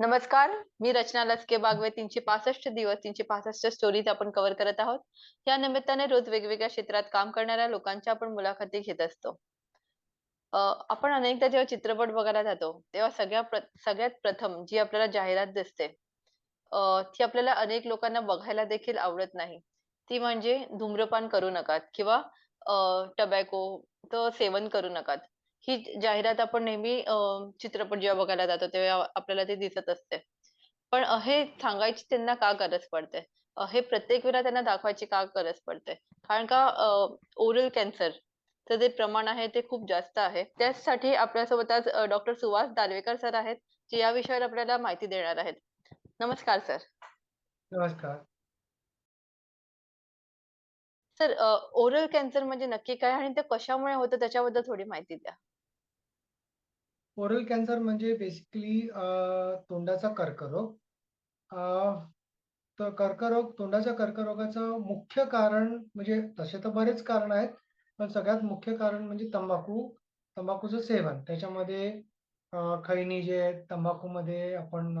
नमस्कार, मी रचना लसके बागवे. 365 दिवस, 365 स्टोरीज आपण कव्हर करत आहोत. या निमित्ताने रोज वेगवेगळ्या क्षेत्रात काम करणाऱ्या लोकांच्या आपण मुलाखती घेत असतो. आपण अनेकदा जेव्हा चित्रपट बघायला जातो, तेव्हा सगळ्या प्र सगळ्यात प्रथम जी आपल्याला जाहिरात दिसते, ती आपल्याला अनेक लोकांना बघायला देखील आवडत नाही. ती म्हणजे धूम्रपान करू नकात किंवा टबॅको टबॅकोचं सेवन करू नकात. ही जाहिरात आपण नेहमी अ, चित्रपट जेव्हा बघायला जातो, तेव्हा आपल्याला ती दिसत असते. पण अ, हे सांगायची त्यांना का गरज पडते? अ, हे प्रत्येक वेळेला त्यांना दाखवायची का गरज पडते? कारण का ओरल कॅन्सरचं जे प्रमाण आहे ते खूप जास्त आहे. त्याचसाठी आपल्यासोबत आज अ, डॉक्टर सुहास दालवेकर सर आहेत, जे या विषयावर आपल्याला माहिती देणार आहेत. नमस्कार सर. नमस्कार. सर ओरल कॅन्सर म्हणजे नक्की काय आणि ते कशामुळे होतं त्याच्याबद्दल थोडी माहिती द्या? ओरल कॅन्सर म्हणजे बेसिकली तोंडाचा कर्करोग. तर कर्करोग तोंडाच्या कर्करोगाचं मुख्य कारण म्हणजे तसे तर बरेच कारण आहेत. पण सगळ्यात मुख्य कारण म्हणजे तंबाखू, तंबाखूचं सेवन. त्याच्यामध्ये खैनी जे आहेत तंबाखूमध्ये आपण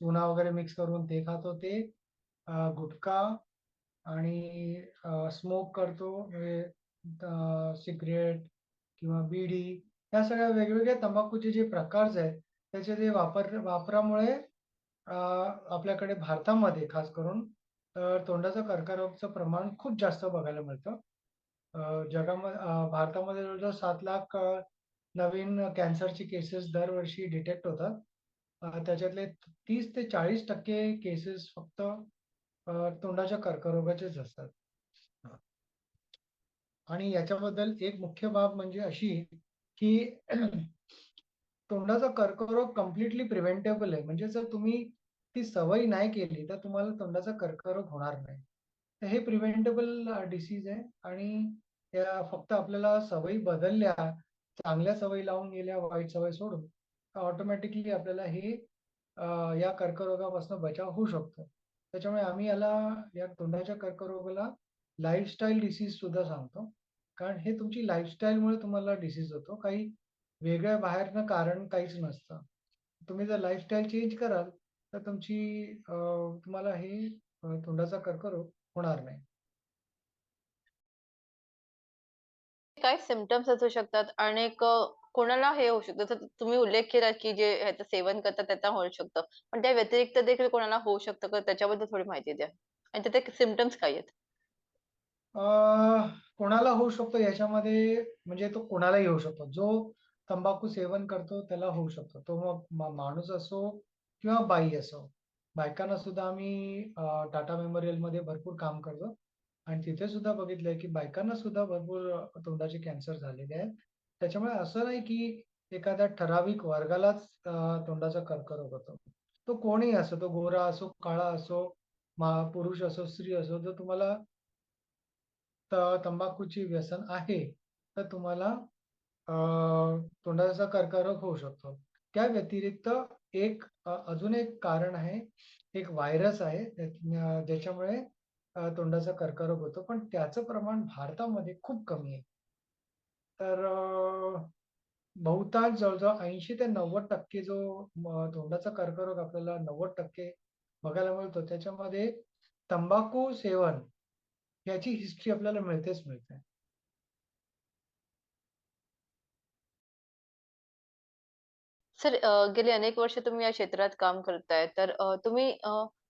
चुना वगैरे मिक्स करून ते खातो ते. गुटखा आणि स्मोक करतो म्हणजे सिगरेट किंवा बीडी या सगळ्या वेगवेगळ्या तंबाखूचे जे प्रकार आहेत, त्याचे जे वापर वापरामुळे आपल्याकडे भारतामध्ये खास करून तर तोंडाचा कर्करोगचं प्रमाण खूप जास्त बघायला मिळतं. जगामध्ये भारतामध्ये जवळजवळ सात लाख नवीन कॅन्सरची केसेस दरवर्षी डिटेक्ट होतात. त्याच्यातले तीस ते 40% केसेस फक्त तोंडाच्या कर्करोगाचेच असतात. आणि याच्याबद्दल एक मुख्य बाब म्हणजे अशी, की तोंडाचा कर्करोग कम्प्लिटली प्रिव्हेंटेबल आहे. म्हणजे जर तुम्ही ती सवय नाही केली, तर तुम्हाला तोंडाचा कर्करोग होणार नाही. तर हे प्रिव्हेंटेबल डिसीज आहे आणि त्या फक्त आपल्याला सवयी बदलल्या, चांगल्या सवयी लावून गेल्या, वाईट सवय सोडून, ऑटोमॅटिकली आपल्याला हे या कर्करोगापासून बचाव होऊ शकतो. त्याच्यामुळे आम्ही याला या तोंडाच्या कर्करोगाला लाईफस्टाईल डिसीज सुद्धा सांगतो. कारण हे तुमची लाईफस्टाईलमुळे तुम्हाला डिसीज होतो. काही वेगळ्या बाहेरनं कारण काहीच नसतं. तुम्ही जर लाईफस्टाईल चेंज कराल, तर तुमची तुम्हाला हे तोंडाचा कर्करोग होणार नाही. काय सिमटम्स असू शकतात आणि कोणाला हे होऊ शकतं? तुम्ही उल्लेख केला की जे ह्याचं सेवन करतात त्याचा होऊ शकतं. पण त्या व्यतिरिक्त देखील कोणाला होऊ शकतं का? त्याच्याबद्दल थोडी माहिती द्या. आणि त्याचे सिम्प्टम्स काय आहेत? कोणाला होऊ शकतो याच्यामध्ये म्हणजे तो कोणालाही होऊ शकतो. जो तंबाखू सेवन करतो त्याला होऊ शकतो. तो मग माणूस असो किंवा बाई असो. बायकांना सुद्धा आम्ही टाटा टाटा मेमोरियलमध्ये भरपूर काम करतो आणि तिथे सुद्धा बघितलंय, की बायकांना सुद्धा भरपूर तोंडाचे कॅन्सर झालेले आहेत. त्याच्यामुळे असं नाही, की एखाद्या ठराविक वर्गालाच तोंडाचा कर्करोग होतो. तो कोणीही असो, तो गोरा असो, काळा असो, पुरुष असो, स्त्री असो, जर तुम्हाला तंबाखूची व्यसन आहे, तर तुम्हाला अ, तोंडाचा कर्करोग होऊ शकतो. त्या व्यतिरिक्त एक अजून एक कारण आहे. एक व्हायरस आहे ज्याच्यामुळे तोंडाचा कर्करोग होतो. पण त्याचं प्रमाण भारतामध्ये खूप कमी आहे. तर बहुतांश जवळजवळ ऐंशी ते 90% जो तोंडाचा कर्करोग आपल्याला 90% बघायला मिळतो. त्याच्यामध्ये तंबाखू सेवन याची हिस्ट्री आपल्याला मिळतेच मिळते. सर गेली अनेक वर्ष तुम्ही या क्षेत्रात काम करताय. तर तुम्ही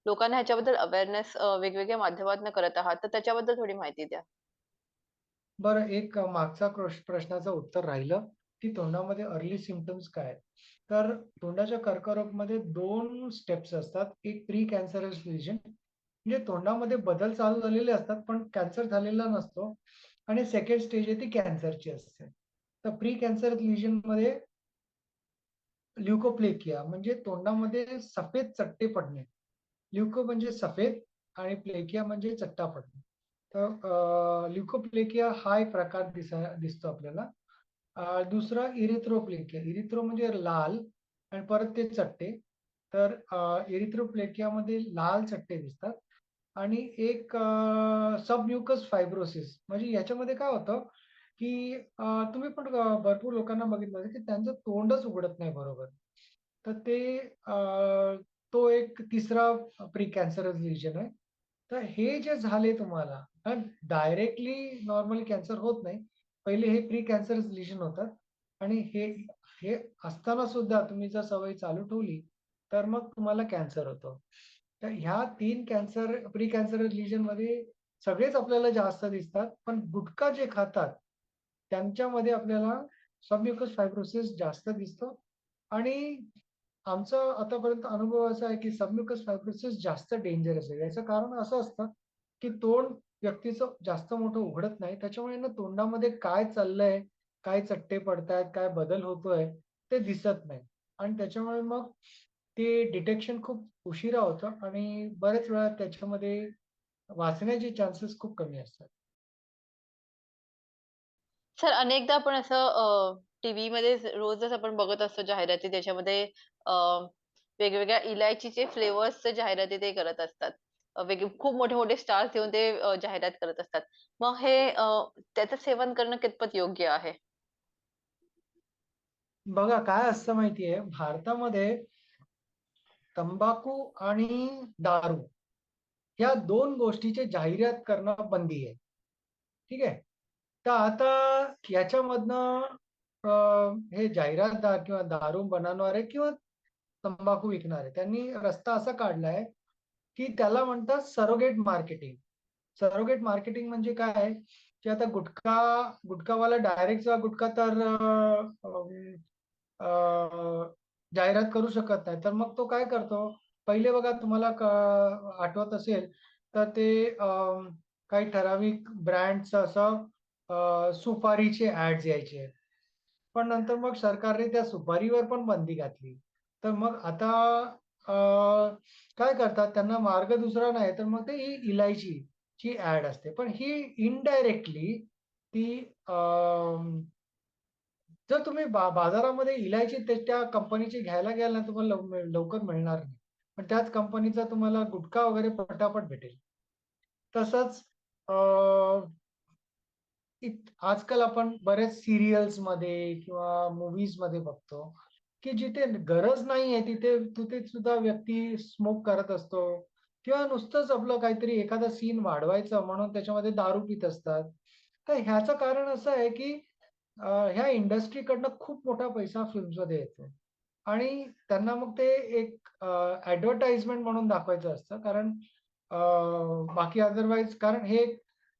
लोकांना ह्याच्याबद्दल अवेअरनेस वेगवेगळ्या माध्यमातून करत आहात. तर त्याच्याबद्दल थोडी माहिती द्या. बरं एक मागचा प्रश्नाचं उत्तर राहिलं, की तोंडामध्ये अर्ली सिम्प्टम्स काय? तर तोंडाच्या कर्करोगमध्ये 2 स्टेप्स असतात. एक प्री कॅन्सरस लिजन म्हणजे तोंडामध्ये बदल चालू झालेले असतात, पण कॅन्सर झालेला नसतो आणि सेकंड स्टेज आहे ती कॅन्सरची असते. तर प्री कॅन्सर लिजनमध्ये ल्युकोप्लेकिया म्हणजे तोंडामध्ये सफेद चट्टे पडणे. ल्युको म्हणजे सफेद आणि प्लेकिया म्हणजे चट्टा पडणे. तर ल्युकोप्लेकिया हा एक प्रकार दिसतो आपल्याला. दुसरा इरिथ्रोप्लेकिया. इरिथ्रो म्हणजे लाल आणि परत ते चट्टे. तर इरिथ्रोप्लेकियामध्ये लाल चट्टे दिसतात आणि एक सबम्युकस फायब्रोसिस म्हणजे याच्यामध्ये काय होतं, की तुम्ही पण भरपूर लोकांना बघितलं की त्यांचं तोंडच उघडत नाही बरोबर. तर ते तो एक तिसरा प्री कॅन्सरस रिजन आहे. तर हे जे झाले तुम्हाला, डायरेक्टली नॉर्मली कॅन्सर होत नाही. पहिले हे प्री कॅन्सरस लिजन होतात आणि हे हे असताना सुद्धा तुम्ही जर सवय चालू ठेवली, तर मग तुम्हाला कॅन्सर होतो. तर ह्या तीन कॅन्सर प्री कॅन्सर कॅन्सरस लिजनमध्ये सगळेच आपल्याला जास्त दिसतात. पण गुटखा जे खातात, त्यांच्यामध्ये आपल्याला सबम्युकस फायब्रोसिस जास्त दिसतो आणि आमचा आतापर्यंत अनुभव असा आहे, की सबम्युकस फायब्रोसिस जास्त डेंजरस आहे. याचं कारण असं असतं, की तोंड व्यक्तीचं जास्त मोठं उघडत नाही. त्याच्यामुळे ना तोंडामध्ये काय चाललंय, काय चट्टे पडतायत, काय बदल होतोय, ते दिसत नाही आणि त्याच्यामुळे मग ते डिटेक्शन खूप उशिरा होतं आणि बऱ्याच वेळा त्याच्यामध्ये वाचण्याचे चान्सेस खूप कमी असतात. सर अनेकदा आपण असं अ, टीव्हीमध्ये रोजच आपण बघत असतो जाहिराती त्याच्यामध्ये वेगवेगळ्या इलायचीचे फ्लेवर्सच्या जाहिराती ते करत असतात. खूप मोठे-मोठे स्टार्स येऊन ते जाहिरात करत असतात. मग हे त्याचं सेवन करणं कितपत योग्य आहे? बघा काय असतं माहिती भारतामध्ये तंबाखू आणि दारू या दोन गोष्टीची जाहिरात करणं बंदी आहे. ठीक आहे. तर आता याच्यामधनं हे जाहिरातदार किंवा दारू बनवणारे किंवा तंबाखू विकणारे त्यांनी रस्ता असा काढलाय, की त्याला म्हणतात सरोगेट मार्केटिंग. सरोगेट मार्केटिंग म्हणजे काय आहे, की आता गुटखा गुटखावाला डायरेक्टचा गुटखा तर जाहिरात करू शकत नाही. तर मग तो काय करतो, पहिले बघा तुम्हाला आठवत असेल, तर ते काही ठराविक ब्रँडचं असं सुपारीचे ऍड्स यायचे. पण नंतर मग सरकारने त्या सुपारीवर पण बंदी घातली. तर मग आता काय करतात त्यांना मार्ग दुसरा नाही, तर मग ते ही इलायची ची ऍड असते. पण ही इनडायरेक्टली ती अ, जर तुम्ही बा बाजारामध्ये इलायची त्या कंपनीची घ्यायला गेल ना, तुम्हाला लवकर मिळणार नाही. पण त्याच कंपनीचा तुम्हाला गुटखा वगैरे पटापट भेटेल. तसंच आजकाल आपण बऱ्याच सीरियल्समध्ये किंवा मूवीजमध्ये बघतो, की जिथे गरज नाहीये तिथे तिथे सुद्धा व्यक्ती स्मोक करत असतो किंवा नुसतंच आपलं काहीतरी एखादा सीन वाढवायचं म्हणून त्याच्यामध्ये दारू पित असतात. तर ह्याचं कारण असं आहे, की ह्या इंडस्ट्रीकडनं खूप मोठा पैसा फिल्म्समध्ये येतो आणि त्यांना मग ते एक ऍडव्हर्टाइजमेंट म्हणून दाखवायचं असतं. कारण बाकी अदरवाईज कारण हे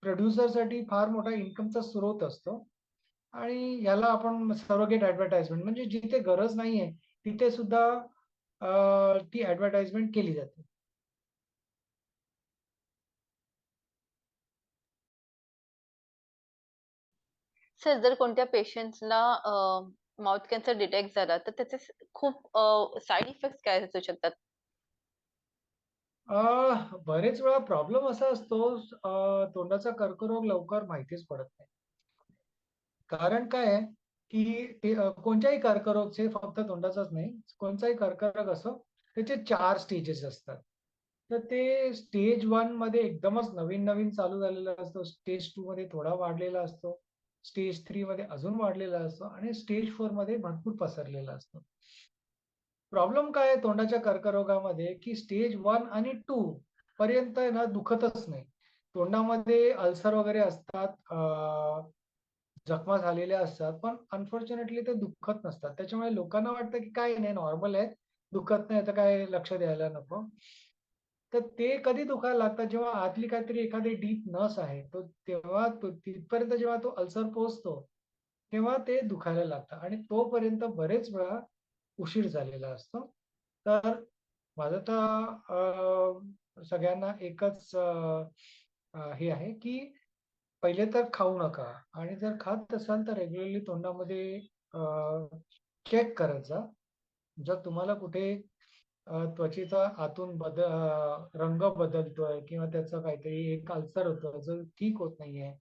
प्रोड्युसरसाठी फार मोठा इन्कमचा स्रोत असतो आणि याला आपण सरोगेट ऍडव्हर्टाइजमेंट म्हणजे जिथे गरज नाहीये, तिथे सुद्धा ती ऍडव्हर्टाइजमेंट केली जाते. सर जर कोणत्या पेशंट्सला अ, माउथ कॅन्सर डिटेक्ट झाला, तर त्याचे खूप अ, साइड इफेक्ट्स काय असू शकतात? अ, बरेच वेळा प्रॉब्लेम असा असतो अ, तोंडाचा कर्करोग लवकर माहितीच पडत नाही. कारण काय आहे, की ते अ, कोणत्याही कर्करोगचे फक्त तोंडाचाच नाही, कोणताही कर्करोग असो, त्याचे 4 स्टेजेस असतात. तर ते स्टेज 1 मध्ये एकदमच नवीन-नवीन चालू झालेला असतो. स्टेज 2 मध्ये थोडा वाढलेला असतो. स्टेज थ्री मध्ये अजून वाढलेला असतो आणि स्टेज फोरमध्ये भरपूर पसरलेला असतो. प्रॉब्लेम काय आहे तोंडाच्या कर्करोगामध्ये, की स्टेज वन आणि टू पर्यंत ना दुखतच नाही. तोंडामध्ये अल्सर वगैरे असतात, जखमा झालेल्या असतात, पण अनफॉर्च्युनेटली ते दुखत नसतात. त्याच्यामुळे लोकांना वाटतं, की काही नाही नॉर्मल आहे, दुखत नाही तर काय लक्ष द्यायला नको. तर ते कधी दुखायला लागतात जेव्हा आतली काहीतरी एखादी डीप नस आहे, तो तेव्हा तो तिथपर्यंत जेव्हा तो अल्सर पोहोचतो, तेव्हा ते दुखायला लागतं आणि तोपर्यंत बरेच वेळा उशीर झालेला असतो. तर माझं तर सगळ्यांना एकच हे आहे, की पहिले तर खाऊ नका आणि जर खात असाल तर रेग्युलरली तोंडामध्ये चेक करत जा. जर तुम्हाला कुठे त्वचेचा आतून बदल रंग बदलतोय किंवा त्याचं काहीतरी एक अल्सर होतं, जो ठीक होत नाहीये,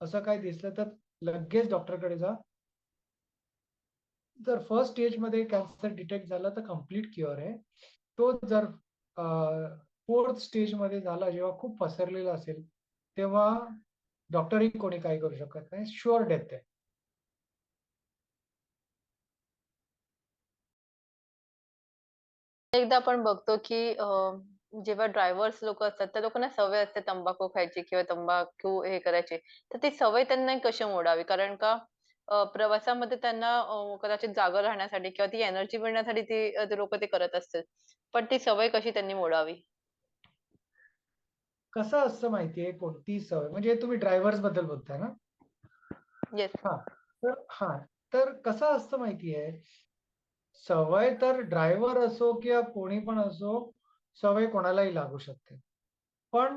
असं काही दिसलं तर लगेच डॉक्टरकडे जा. जर फर्स्ट स्टेजमध्ये कॅन्सर डिटेक्ट झाला तर कंप्लीट क्युअर आहे. तो जर फोर्थ स्टेजमध्ये झाला जेव्हा खूप पसरलेला असेल, तेव्हा डॉक्टरही कोणी काही करू शकत नाही. शुअर डेथ आहे. एकदा आपण बघतो की अ, जेव्हा ड्रायव्हर्स लोकं असतात, त्या लोकांना सवय असते तंबाखू खायची किंवा तंबाखू हे करायची. तर ती सवय त्यांना कशी मोडावी? कारण का अ, प्रवासामध्ये त्यांना अ, कदाचित जागं राहण्यासाठी किंवा ती एनर्जी मिळण्यासाठी ती अ, ते लोकं ते करत असतील. पण ती सवय कशी त्यांनी मोडावी? कसं असतं माहितीये कोणतीही सवय म्हणजे तुम्ही ड्रायव्हर्सबद्दल बोलताय ना? येस. हां. तर हां. तर कसं असतं माहितीये, सवय तर ड्रायव्हर असो किंवा कोणी पण असो, सवय कोणालाही लागू शकते. पण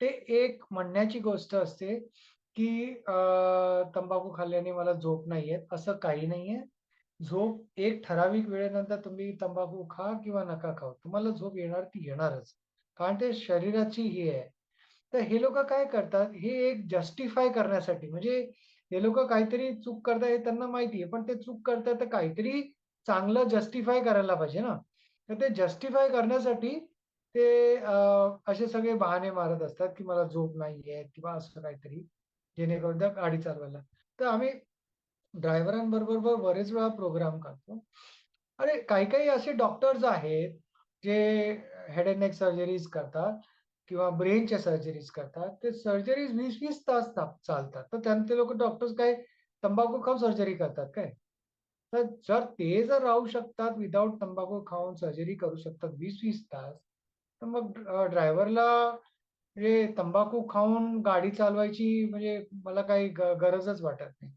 ते एक म्हणण्याची गोष्ट असते, की तंबाखू खाल्ल्याने मला झोप नाहीये असं काही नाहीये. झोप एक ठराविक वेळेनंतर तुम्ही तंबाखू खा किंवा नका खाऊ. तुम्हाला झोप येणार ती येणारच. कारण ते शरीराची ही आहे. तर हे लोक काय करतात, हे एक जस्टिफाय करण्यासाठी म्हणजे हे लोक काहीतरी चूक करतायत हे त्यांना माहिती आहे. पण ते चूक करतात तर काहीतरी चांगलं जस्टिफाय करायला पाहिजे ना. तर ते जस्टिफाय करण्यासाठी ते असे सगळे बहाणे मारत असतात, की मला झोप नाहीये किंवा असं काहीतरी, जेणेकरून त्या गाडी चालवायला. तर आम्ही ड्रायव्हरांबरोबर बरेच वेळा प्रोग्राम करतो. अरे, काही-काही असे डॉक्टर्स आहेत, जे हेड अँड नेक सर्जरीज करतात किंवा ब्रेनच्या सर्जरीज करतात. ते सर्जरीज वीस वीस तास चालतात. तर त्यांना ते डॉक्टर्स काय तंबाखू खाऊन सर्जरी करतात काय? तर जर ते जर राहू शकतात विदाउट तंबाखू खाऊन सर्जरी करू शकतात वीस वीस तास, तर मग ड्रायव्हरला म्हणजे तंबाखू खाऊन गाडी चालवायची म्हणजे मला काही गरजच वाटत नाही.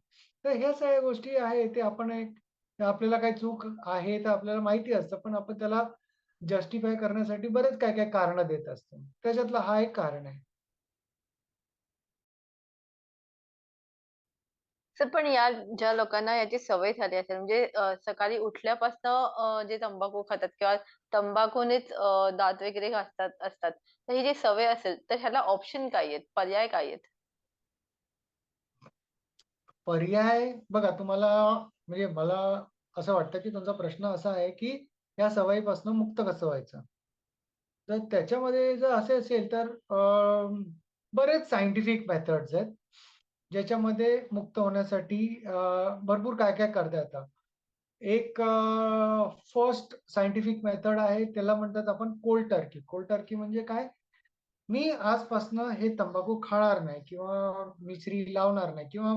तर ह्या सगळ्या गोष्टी आहेत ते आपण एक आपल्याला काही चूक आहे तर आपल्याला माहिती असतं, पण आपण त्याला जस्टिफाय करण्यासाठी बरेच काही-काही कारण देत असतो. त्याच्यातलं हा एक कारण आहे. सर पण या ज्या लोकांना याची सवय झाली असेल म्हणजे अ, सकाळी उठल्यापासनं अ, जे तंबाखू खातात किंवा तंबाखूनेच अ, दात वगैरे घासतात असतात. तर ही जी सवय असेल, तर ह्याला ऑप्शन काय आहेत? पर्याय काय आहेत? पर्याय बघा तुम्हाला म्हणजे मला असं वाटतं, की तुमचा प्रश्न असा आहे, की या सवयीपासून मुक्त कसं व्हायचं? तर त्याच्यामध्ये जर असे असेल तर अ, बरेच सायंटिफिक मेथड्स आहेत. ज्याच्यामध्ये मुक्त होण्यासाठी भरपूर काय-काय करता येतं. एक फर्स्ट सायंटिफिक मेथड आहे त्याला म्हणतात आपण कोल्ड टर्की. कोल्ड टर्की म्हणजे काय? मी आजपासनं हे तंबाखू खाणार नाही किंवा मिसरी लावणार नाही किंवा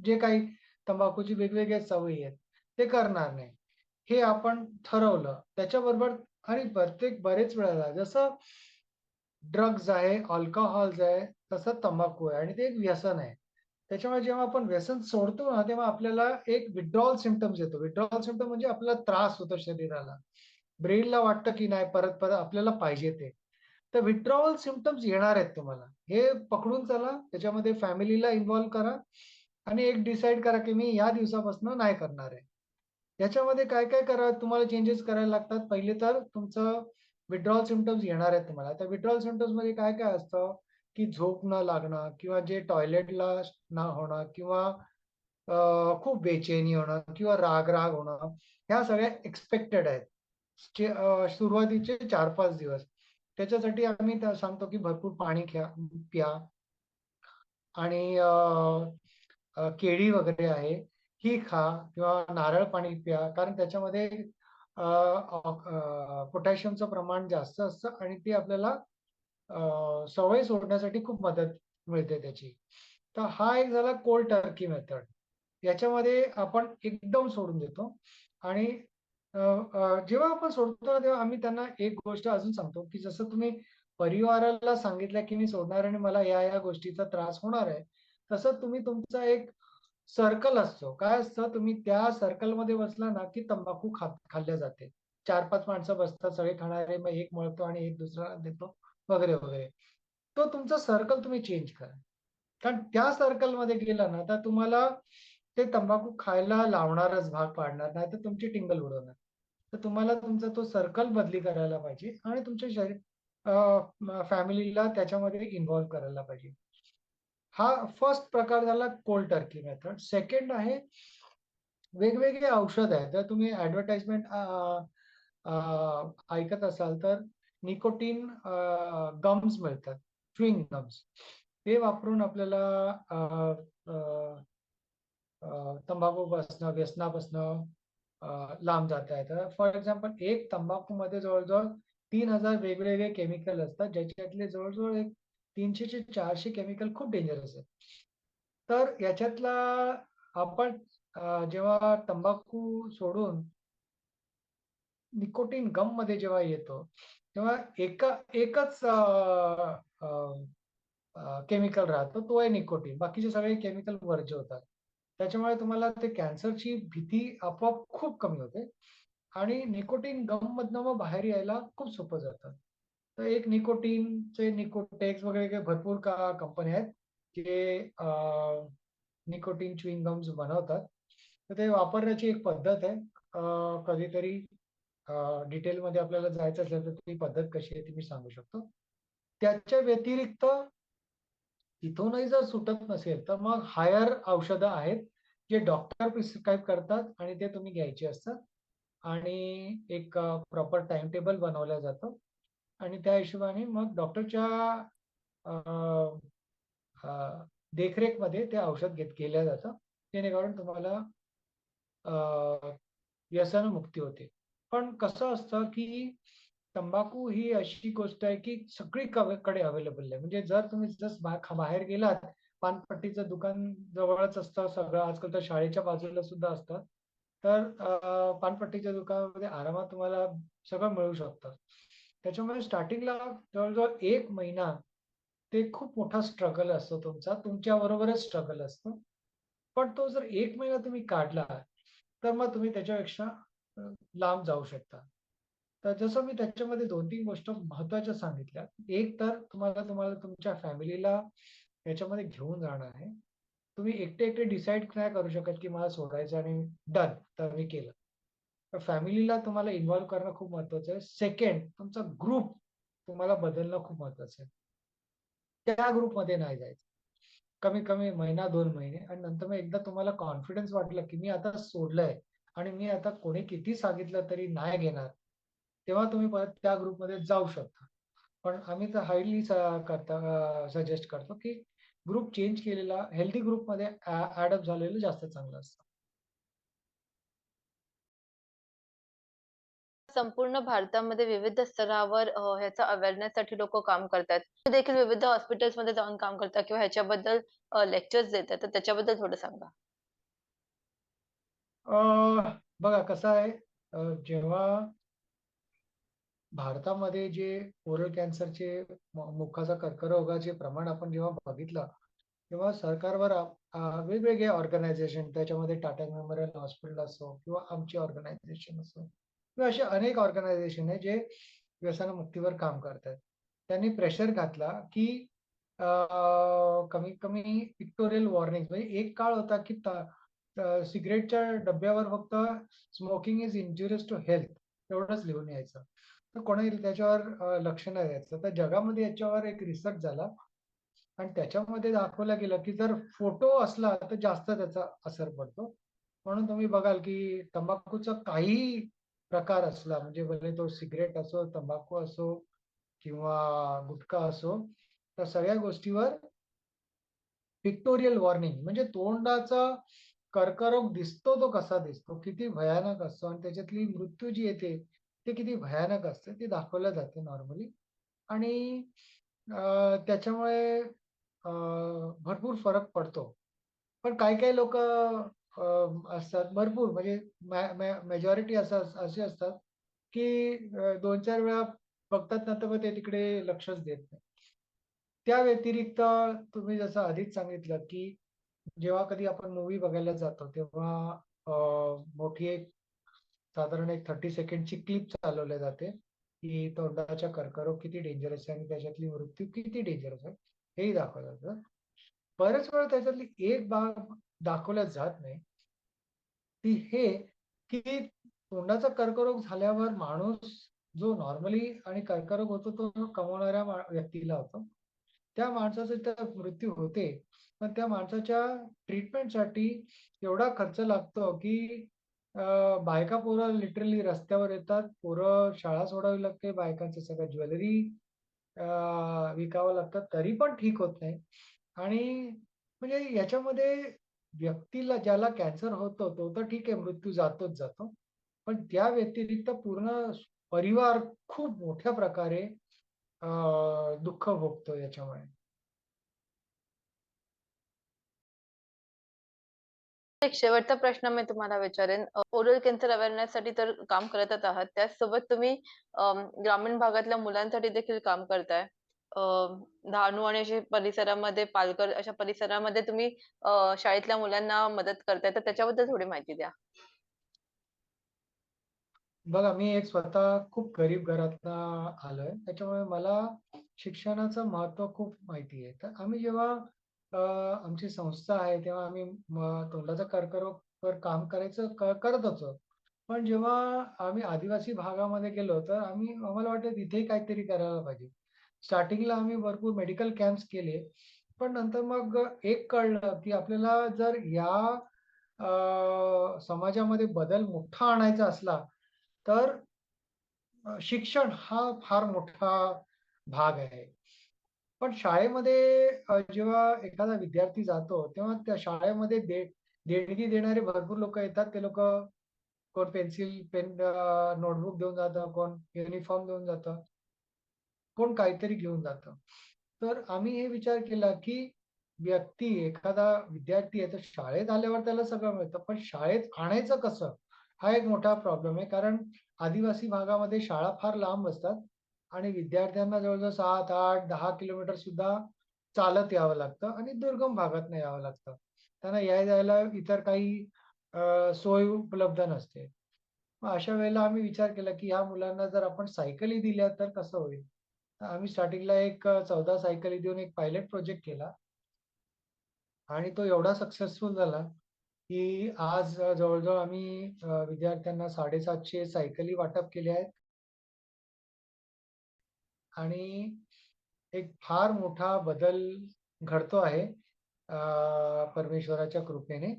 जे काही तंबाखूची वेगवेगळ्या सवयी आहेत, ते करणार नाही. हे आपण ठरवलं. त्याच्याबरोबर आणि प्रत्येक बरेच वेळेला जसं ड्रग्ज आहे, अल्कोहॉल्स आहे, तसं तंबाखू आहे आणि ते एक व्यसन आहे. त्याच्यामुळे जेव्हा आपण व्यसन सोडतो ना, तेव्हा आपल्याला एक विड्रॉल सिमटम्स येतो. विड्रॉल सिमटम म्हणजे आपल्याला त्रास होतो शरीराला. ब्रेनला वाटतं की नाही परत-परत आपल्याला पाहिजे ते. तर विड्रॉवल सिमटम्स येणार आहेत तुम्हाला. हे पकडून चला, त्याच्यामध्ये फॅमिलीला इन्व्हॉल्व करा आणि एक डिसाईड करा, की मी या दिवसापासून नाही करणार आहे. याच्यामध्ये काय-काय करा तुम्हाला चेंजेस करायला लागतात. पहिले तर तुमचं विथड्रॉवल सिमटम्स येणार आहेत तुम्हाला. तर त्या सिमटम्स सिम्प्टम्समध्ये काय-काय असतं, की झोप न लागणं किंवा जे टॉयलेटला न होणं किंवा खूप बेचैनी होणं किंवा राग-राग होणं, ह्या सगळ्या एक्सपेक्टेड आहेत. सुरुवातीचे 4-5 दिवस. त्याच्यासाठी आम्ही सांगतो, की भरपूर पाणी घ्या प्या आणि केळी वगैरे आहे, ही खा किंवा नारळ पाणी प्या. कारण त्याच्यामध्ये पोटॅशियमचं प्रमाण जास्त असतं आणि ते आपल्याला सवय सोडण्यासाठी खूप मदत मिळते त्याची. तर हा एक झाला कोल्ड टर्की मेथड. याच्यामध्ये आपण एकदम सोडून देतो आणि जेव्हा आपण सोडतो ना, तेव्हा आम्ही त्यांना एक गोष्ट अजून सांगतो, की जसं तुम्ही परिवाराला सांगितलं, की मी सोडणार आणि मला या-या गोष्टीचा त्रास होणार आहे. तसं तुम्ही तुमचा एक सर्कल असतो. काय असतं, तुम्ही त्या सर्कलमध्ये बसला ना, की तंबाखू खात खाल्ल्या जाते. 4-5 माणसं बसतात, सगळे खाणारे, मग एक मळतो आणि एक दुसऱ्याला देतो वगैरे, वगैरे. तो तुमचा सर्कल तुम्ही चेंज करा. कारण त्या सर्कलमध्ये गेला ना, तर तुम्हाला ते तंबाखू खायला लावणारच, भाग पाडणार, नाही तर तुमची टिंगल उडवणार. तर तुम्हाला तुमचा तो सर्कल बदली करायला पाहिजे आणि तुमच्या शरीर फॅमिलीला त्याच्यामध्ये इन्व्हॉल्व करायला पाहिजे. हा फर्स्ट प्रकार झाला कोल्ड टर्की मेथड. सेकंड आहे वेगवेगळे औषध आहेत. जर तुम्ही ऍडव्हर्टाइजमेंट ऐकत असाल तर निकोटीन गम्स मिळतात. Chewing gums. ते वापरून आपल्याला अ, अ, तंबाखूपासनं, व्यसनापासनं लांब जाता येतं. फॉर एक्झाम्पल एक तंबाखूमध्ये जवळ-जवळ 3000 वेगवेगळे केमिकल असतात, ज्याच्यातले जवळ-जवळ एक तीनशे ते चारशे केमिकल खूप डेंजरस आहेत. तर याच्यातला आपण जेव्हा तंबाखू सोडून निकोटीन गममध्ये जेव्हा येतो, तेव्हा एका एकच केमिकल राहतो, तो आहे निकोटीन. बाकीचे सगळे केमिकल वर्ज्य होतात. त्याच्यामुळे तुम्हाला ते कॅन्सरची भीती आपोआप खूप कमी होते आणि निकोटीन गममधनं मग बाहेर यायला खूप सोपं जातं. तर एक निकोटीनचे निकोटेक्स वगैरे भरपूर का कंपन्या आहेत, जे निकोटीन च्युईंग गम्स बनवतात. तर ते वापरण्याची एक पद्धत आहे. कधीतरी डिटेलमध्ये आपल्याला जायचं असेल, तर ती पद्धत कशी आहे ती मी सांगू शकतो. त्याच्या व्यतिरिक्त तिथूनही जर सुटत नसेल, तर मग हायर औषधं आहेत, जे डॉक्टर प्रिस्क्राईब करतात आणि ते तुम्ही घ्यायचे असतात आणि एक प्रॉपर टाइम टेबल बनवलं जातं आणि त्या हिशोबाने मग डॉक्टरच्या देखरेखमध्ये ते औषध घेत केलं जातं. जेणेकरून तुम्हाला व्यसनमुक्ती होते. पण कसं असतं, की तंबाखू ही अशी गोष्ट आहे, की सगळीकडे अवेलेबल आहे. म्हणजे जर तुम्ही जस्ट बाहेर गेलात, पानपट्टीचं दुकान जवळच असतं सगळं. आजकाल तर शाळेच्या बाजूला सुद्धा असतं. तर पानपट्टीच्या दुकानामध्ये आरामात तुम्हाला सगळं मिळू शकतं. त्याच्यामुळे स्टार्टिंगला जवळजवळ एक महिना ते खूप मोठा स्ट्रगल असतो तुमचा. तुमच्या बरोबरच स्ट्रगल असतो पण तो जर एक महिना तुम्ही काढला, तर मग तुम्ही त्याच्यापेक्षा लांब जाऊ शकता. तर जसं मी त्याच्यामध्ये 2-3 गोष्ट महत्त्वाच्या सांगितल्या. एक तर तुम्हाला तुम्हाला तुमच्या फॅमिलीला याच्यामध्ये घेऊन जाणं आहे. तुम्ही एकटे-एकटे डिसाईड नाही करू शकत, की मला सोडायचं आणि डन, तर मी केलं. तर फॅमिलीला तुम्हाला इन्व्हॉल्व करणं खूप महत्वाचं आहे. सेकंड तुमचा ग्रुप तुम्हाला बदलणं खूप महत्वाचं आहे. त्या ग्रुपमध्ये नाही जायचं. कमी कमी महिना दोन महिने आणि नंतर मग एकदा तुम्हाला कॉन्फिडन्स वाटलं, की मी आता सोडलंय आणि मी आता कोणी किती सांगितलं तरी नाही घेणार. तेव्हा तुम्ही परत त्या ग्रुपमध्ये जाऊ शकता. पण आम्ही तर हायली करता सजेस्ट करतो, की ग्रुप चेंज केलेला हेल्दी ग्रुपमध्ये ॲडअप झालेलं जास्त चांगलं असतं. संपूर्ण भारतामध्ये विविध स्तरावर ह्याचा ह्याचा अवेअरनेससाठी लोक काम करतायत. देखील विविध हॉस्पिटल्समध्ये जाऊन काम करतात किंवा ह्याच्याबद्दल लेक्चर्स देतात तर त्याच्याबद्दल थोडं सांगा? बघा कसं आहे जेव्हा भारतामध्ये जे ओरल कॅन्सरचे मुखाचा कर्करोगाचे प्रमाण आपण जेव्हा बघितलं, तेव्हा सरकारवर वेगवेगळे ऑर्गनायझेशन त्याच्यामध्ये टाटा मेमोरियल हॉस्पिटल असो किंवा आमची ऑर्गनायझेशन असो किंवा असे अनेक ऑर्गनायझेशन आहे जे व्यसन मुक्तीवर काम करतायत. त्यांनी प्रेशर घातला, की कमीत कमी पिक्टोरियल वॉर्निंग म्हणजे एक काळ होता, की सिगरेटच्या डब्यावर फक्त smoking is injurious to health एवढंच लिहून यायचं. तर कोणी त्याच्यावर लक्ष नाही द्यायचं. तर जगामध्ये याच्यावर एक रिसर्च झाला आणि त्याच्यामध्ये दाखवलं गेलं, की जर फोटो असला तर जास्त त्याचा असर पडतो. म्हणून तुम्ही बघाल, की तंबाखूचा काहीही प्रकार असला म्हणजे भले तो सिगरेट असो, तंबाखू असो किंवा गुटखा असो, तर सगळ्या गोष्टीवर पिक्टोरियल वॉर्निंग म्हणजे तोंडाचा कर्करोग दिसतो तो कसा दिसतो, किती भयानक असतो आणि त्याच्यातली मृत्यू जी येते, ते किती भयानक असते ते दाखवलं जाते नॉर्मली आणि त्याच्यामुळे भरपूर फरक पडतो. पण काही-काही लोक असतात भरपूर म्हणजे मेजॉरिटी असं असे असतात, की दोन चार वेळा बघतात नंतर मग ते तिकडे लक्षच देत नाही. त्या व्यतिरिक्त तुम्ही जसं आधीच सांगितलं, की जेव्हा कधी आपण मूवी बघायला जातो, तेव्हा अ, मोठी एक साधारण एक 30 सेकंडची क्लिप चालवली जाते, की तोंडाच्या कर्करोग किती डेंजरस आहे आणि त्याच्यातली मृत्यू किती डेंजरस आहे, हेही दाखवलं जातं. बऱ्याच वेळा त्याच्यातली एक बाब दाखवल्या जात नाही. ती हे, की तोंडाचा कर्करोग झाल्यावर माणूस जो नॉर्मली आणि कर्करोग होतो तो कमवणाऱ्या व्यक्तीला होतो. त्या माणसाचा तर मृत्यू होते. पण त्या माणसाच्या ट्रीटमेंटसाठी एवढा खर्च लागतो, की बायका पोरं लिटरली रस्त्यावर येतात. पोरं शाळा सोडावी लागते. बायकांचं सगळं ज्वेलरी विकावं लागतं. तरी पण ठीक होत नाही. आणि म्हणजे याच्यामध्ये व्यक्तीला ज्याला कॅन्सर होतो, तो तर ठीक आहे मृत्यू जातोच जातो. पण त्या व्यतिरिक्त पूर्ण परिवार खूप मोठ्या प्रकारे दुःख भोगतो याच्यामुळे. एक शेवटचा प्रश्न मी तुम्हाला विचारेन. ओरल कॅन्सर अवेअरनेससाठी तर काम करतच आहात. त्याचसोबत तुम्ही ग्रामीण भागातल्या मुलांसाठी देखील काम करताय. अ, डहाणू आणि असे परिसरामध्ये पालघर अशा परिसरामध्ये तुम्ही शाळेतल्या मुलांना मदत करताय. तर त्याच्याबद्दल थोडी माहिती द्या. बघा, मी एक स्वतः खूप गरीब घरातला आलोय. त्याच्यामुळे मला शिक्षणाचं महत्त्व खूप माहिती आहे. तर आम्ही जेव्हा अ, आमची संस्था आहे, तेव्हा आम्ही म तोंडाचा कर्करोगावर काम करायचं क करत होतो. पण जेव्हा आम्ही आदिवासी भागामध्ये गेलो, तर आम्ही आम्हाला वाटलं तिथेही काहीतरी करायला पाहिजे. स्टार्टिंगला आम्ही भरपूर मेडिकल कॅम्प्स केले. पण नंतर मग एक कळलं, की आपल्याला जर या अ, समाजामध्ये बदल मोठा आणायचा असला, तर अ, शिक्षण हा फार मोठा भाग आहे. पण शाळेमध्ये जेव्हा एखादा विद्यार्थी जातो, तेव्हा त्या शाळेमध्ये दे देणगी देणारे भरपूर लोक येतात. ते लोक कोण पेन्सिल, पेन नोटबुक देऊन जातं, कोण युनिफॉर्म देऊन जातं, कोण काहीतरी घेऊन जातं. तर आम्ही हे विचार केला, की व्यक्ती एखादा विद्यार्थी आहे, तर शाळेत आल्यावर त्याला सगळं मिळतं. पण शाळेत आणायचं कसं? हा एक मोठा प्रॉब्लेम आहे. कारण आदिवासी भागामध्ये शाळा फार लांब असतात आणि विद्यार्थ्यांना जवळ-जवळ 7, 8, 10 किलोमीटर सुद्धा चालत यावं लागतं आणि दुर्गम भागातनं यावं लागतं. त्यांना याय-जायला इतर काही सोय उपलब्ध नसते. मग अशा वेळेला आम्ही विचार केला, की ह्या मुलांना जर आपण सायकली दिल्या तर कसं होईल? आम्ही स्टार्टिंगला एक चौदा सायकली देऊन एक पायलट प्रोजेक्ट केला आणि तो एवढा सक्सेसफुल झाला, की आज जवळजवळ आम्ही विद्यार्थ्यांना 750 सायकली वाटप केल्या आहेत आणि एक फार मोठा बदल घडतो आहे परमेश्वराच्या कृपेने.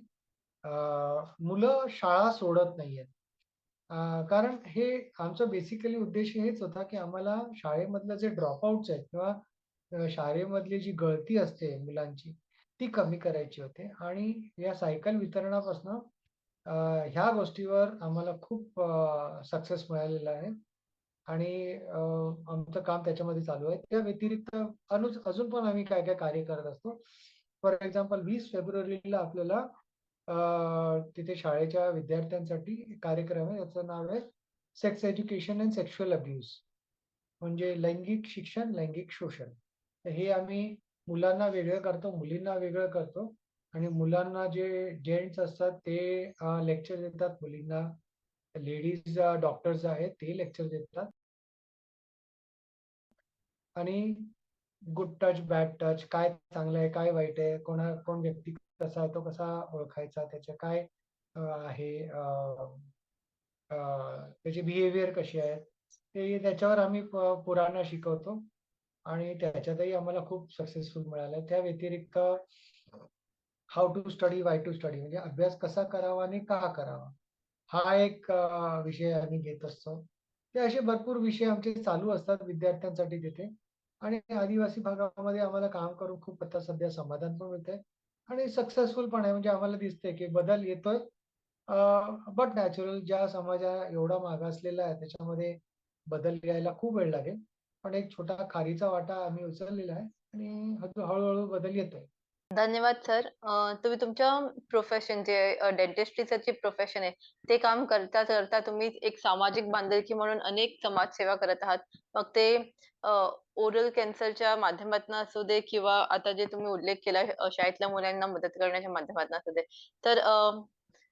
मुलं शाळा सोडत नाहीयेत. आहेत कारण हे आमचा बेसिकली उद्देश हेच होता, की आम्हाला शाळेमधलं जे ड्रॉपआउट्स आहेत किंवा शाळेमधली जी गळती असते मुलांची, ती कमी करायची होती आणि या सायकल वितरणापासून ह्या गोष्टीवर आम्हाला खूप सक्सेस मिळालेला आहे आणि आमचं काम त्याच्यामध्ये चालू आहे. त्या व्यतिरिक्त अनुज अजून पण आम्ही काय-काय कार्य करत असतो. फॉर एक्झाम्पल वीस फेब्रुवारीला आपल्याला तिथे शाळेच्या विद्यार्थ्यांसाठी कार्यक्रम आहे. याचं नाव आहे sex education and sexual abuse म्हणजे लैंगिक शिक्षण, लैंगिक शोषण. तर हे आम्ही मुलांना वेगळं करतो, मुलींना वेगळं करतो आणि मुलांना जे जेंट्स असतात ते लेक्चर देतात. मुलींना लेडीज डॉक्टर्स आहेत ते लेक्चर देतात. आणि गुड टच, बॅड टच, काय चांगलं आहे, काय वाईट आहे, कोणा कोण व्यक्ती कसा आहे, तो कसा ओळखायचा, त्याचे काय आहे त्याची बिहेवियर कशी आहे, ते त्याच्यावर आम्ही प शिकवतो आणि त्याच्यातही आम्हाला खूप सक्सेसफुल मिळालं. त्या व्यतिरिक्त how to study, why to study म्हणजे अभ्यास कसा करावा आणि का करावा? हा एक विषय आम्ही घेत असतो. ते असे भरपूर विषय आमचे चालू असतात विद्यार्थ्यांसाठी तिथे आणि आदिवासी भागामध्ये आम्हाला काम करून खूप आता सध्या समाधान पण मिळतंय आणि सक्सेसफुल पण आहे. म्हणजे आम्हाला दिसतंय की बदल येतोय. बट नॅचरल ज्या समाजा एवढा मागासलेला आहे त्याच्यामध्ये बदल यायला खूप वेळ लागेल. पण एक छोटा खारीचा वाटा आम्ही उचललेला आहे आणि हळू बदल येतोय. धन्यवाद सर. अ, तुम्ही तुमच्या प्रोफेशन जे अ, डेंटिस्ट्रीचं जे प्रोफेशन आहे, ते काम करता करता तुम्ही एक सामाजिक बांधिलकी म्हणून अनेक समाजसेवा करत आहात. मग ते ओरल कॅन्सरच्या माध्यमातून असू दे किंवा आता जे तुम्ही उल्लेख केला अ, शाळेतल्या मुलांना मदत करण्याच्या माध्यमातून असू दे. तर अ,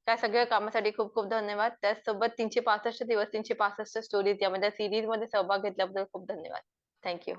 त्या सगळ्या कामासाठी खूप खूप धन्यवाद. त्याचसोबत 365 दिवस 365 स्टोरीज यामध्ये सीरीजमध्ये सहभाग घेतल्याबद्दल खूप धन्यवाद. थँक